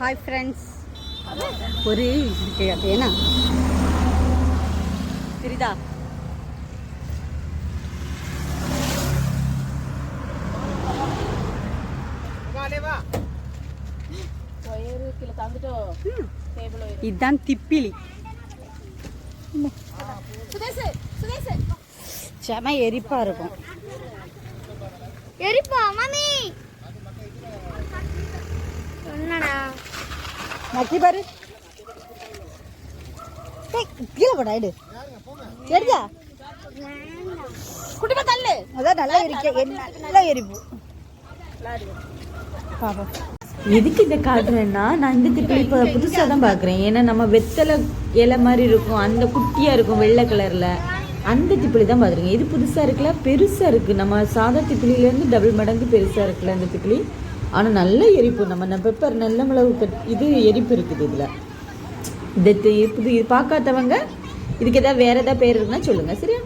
Hi friends ஒரு இருக்கு அது என்ன தெரியுதா? இதுதான் திப்பிலி. செம எரிப்பா இருக்கும். எரிப்பா மாமி நக்கி பாரு. கீழே போடா எடு எடுதா குட்டிமா தள்ளு. அதான் நல்லா எரிக்க நல்லா எரிப்பு பாப்போம். எதுக்கு இதை காட்டுறேன்னா நான் இந்த திப்பிலி இப்போ புதுசாக தான் பார்க்குறேன் ஏன்னா நம்ம வெத்தலை இலை மாதிரி இருக்கும். அந்த குட்டியாக இருக்கும் வெள்ளை கலரில் அந்த திப்பிலி தான் பார்த்துருக்கேன் இது புதுசாக இருக்குல்ல? பெருசாக இருக்குது நம்ம சாதா திப்பிலிலேருந்து டபுள் மடங்கு பெருசாக இருக்குல்ல அந்த திப்பிலி? ஆனால் நல்ல எரிப்பு. நம்ம பெப்பர் நல்ல மிளகு கட் இது எரிப்பு இருக்குது இதில். இது இது பார்க்காதவங்க இதுக்கு ஏதாவது வேறு ஏதாவது பேர் இருக்குன்னா சொல்லுங்கள் சரியா?